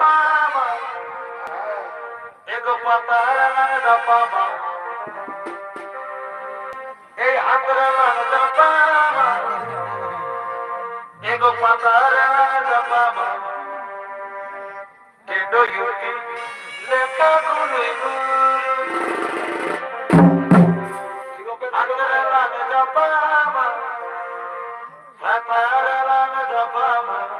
পাবা এগো পাতারা পাবা এই হাতরা মানদা পাবা এগো পাতারা পাবা কেডো ইউটি লেখা গুনে হাতরা মানদা পাবা হাতরা মানদা পাবা